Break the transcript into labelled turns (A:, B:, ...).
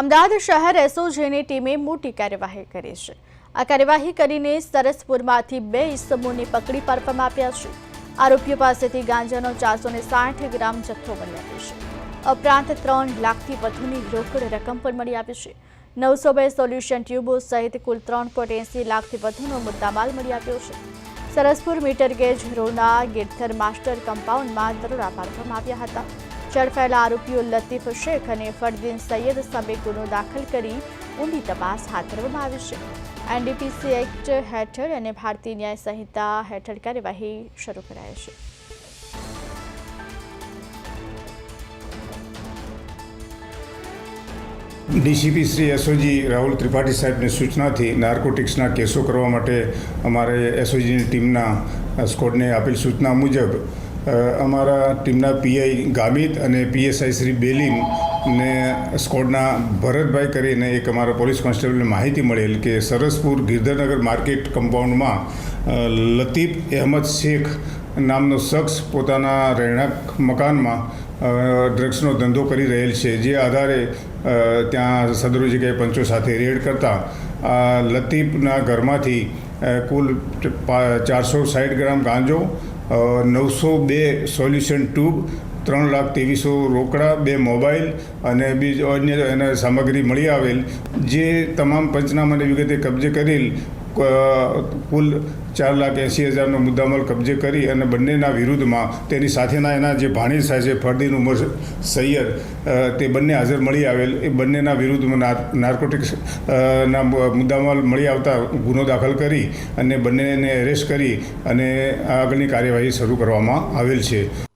A: અમદાવાદ શહેર એસઓજીની ટીમે મોટી કાર્યવાહી કરી છે. આ કાર્યવાહી કરીને સરસપુરમાંથી બે ઇસમોને પકડી પાડવામાં આવ્યા છે. આરોપીઓ પાસેથી ગાંજાનો ચારસો ગ્રામ જથ્થો મળી આવ્યો છે. ઉપરાંત ત્રણ લાખથી વધુની રોકડ રકમ પણ મળી આવી છે. નવસો બે સોલ્યુશન ટ્યુબો સહિત કુલ ત્રણ પોઈન્ટ એંસી લાખથી વધુનો મુદ્દામાલ મળી આવ્યો છે. સરસપુર મીટર ગેજ રોના ગેટથર માસ્ટર કમ્પાઉન્ડમાં દરોડા પાડવામાં આવ્યા હતા. ઝડપાયેલા આરોપીઓ લતીફ શેખ અને ફરદીન સૈયદ સામે ગુનો દાખલ કરી ઊંડી તપાસ હાથ ધરવામાં આવી છે. એનડીપીસી એક્ટ હેઠળ અને ભારતીય ન્યાય સંહિતા હેઠળ કાર્યવાહી શરૂ કરાઈ છે.
B: ડીસીપી શ્રી એસઓજી રાહુલ ત્રિપાઠી સાહેબની સૂચનાથી નાર્કોટિક્સના કેસો કરવા માટે અમારે એસઓજીની ટીમના સ્કોડને આપેલ સૂચના મુજબ અમારા ટીમના પીઆઈ ગામિત અને પીએસઆઈ શ્રી બેલીમ ને સ્કોડના ભરતભાઈ કરીને એક અમારા પોલીસ કોન્સ્ટેબલને માહિતી મળેલ કે સરસપુર ગિરધરનગર માર્કેટ કમ્પાઉન્ડમાં લતીફ અહેમદ શેખ નામનો શખ્સ પોતાના રહેણાંક મકાનમાં ડ્રગ્સનો ધંધો કરી રહેલ છે. જે આધારે ત્યાં સદરો જગ્યાએ પંચો સાથે રેડ કરતા લતીફના ઘરમાંથી કુલ ચારસો સાઠ ગ્રામ ગાંજો નવસો બે સોલ્યુશન ટ્યુબ, ત્રણ લાખ ત્રેવીસો રોકડા, બે મોબાઈલ અને બીજો અન્ય એને સામગ્રી મળી આવેલ. જે તમામ પંચનામાની વિગતે કબજે કરેલ કુલ ચાર લાખ એંસી હજારનો મુદ્દામાલ કબજે કરી અને બંનેના વિરુદ્ધમાં તેની સાથેના એના જે ભાણેસા છે ફરદીન ઉમર સૈયદ તે બંને હાજર મળી આવેલ. એ બંનેના વિરુદ્ધમાં નાર- નાર્કોટિક્સ ના મુદ્દામાલ મળી આવતા ગુનો દાખલ કરી અને બંનેને એરેસ્ટ કરી અને આગળની કાર્યવાહી શરૂ કરવામાં આવેલ છે.